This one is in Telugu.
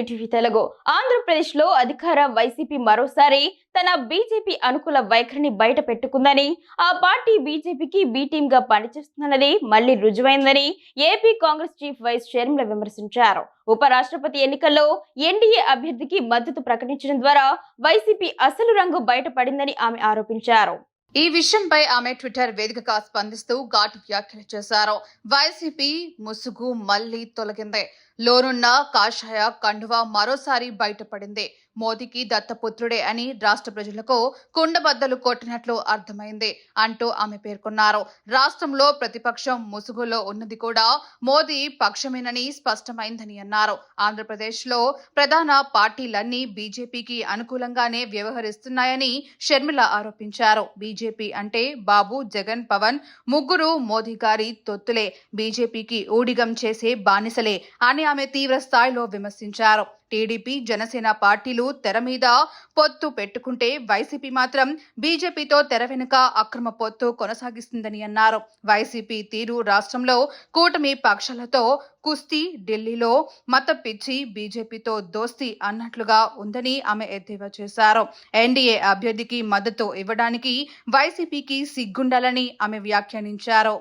ఈటీవీ తెలుగు. ఆంధ్రప్రదేశ్లో అధికార వైసీపీ మరోసారి తన బీజేపీ అనుకూల వైఖరిని బయట పెట్టుకుందని ఆ పార్టీ బీజేపీకి బీ టీమ్గా పనిచేస్తుందన్నది మళ్ళీ రుజువైందని AP Congress chief vice chairman విమర్శించారు. ఉపరాష్ట్రపతి ఎన్నికల్లో ఎన్డీఏ అభ్యర్థికి మద్దతు ప్రకటించడం ద్వారా వైసీపీ అసలు రంగు బయటపడిందని ఆమె ఆరోపించారు. ఈ విషయంపై ఆమె ట్విట్టర్ వేదికగా స్పందిస్తూ ఘాటు వ్యాఖ్యలు చేశారు. వైసీపీ ముసుగు మళ్ళీ తొలగింది. లోనున్న కాషాయ కండువా మరోసారి బయటపడింది. మోదీకి దత్తపుత్రుడే అని రాష్ట్ర ప్రజలకు కుండబద్దలు కొట్టినట్లు అర్థమైంది అంటూ ఆమె పేర్కొన్నారు. రాష్ట్రంలో ప్రతిపక్షం ముసుగులో ఉన్నది కూడా మోదీ పక్షమేనని స్పష్టమైందని అన్నారు. ఆంధ్రప్రదేశ్లో ప్రధాన పార్టీలన్నీ బీజేపీకి అనుకూలంగానే వ్యవహరిస్తున్నాయని షర్మిల ఆరోపించారు. బీజేపీ అంటే బాబు జగన్ పవన్ ముగ్గురు మోదీ గారి తొత్తులే. బీజేపీకి ఊడిగం చేసే బానిసలే అని ఆమె తీవ్ర స్థాయిలో విమర్శించారు. టీడీపీ జనసేన పార్టీలు తెర మీద పొత్తు పెట్టుకుంటే వైసీపీ మాత్రం బీజేపీతో తెర వెనుక అక్రమ పొత్తు కొనసాగిస్తుందని అన్నారు. వైసీపీ తీరు రాష్ట్రంలో కూటమి పక్షాలతో కుస్తీ ఢిల్లీలో మత పిచ్చి బీజేపీతో దోస్తీ అన్నట్లుగా ఉందని ఆమె ఎద్దేవా చేశారు. ఎన్డీఏ అభ్యర్థికి మద్దతు ఇవ్వడానికి వైసీపీకి సిగ్గుండాలని ఆమె వ్యాఖ్యానించారు.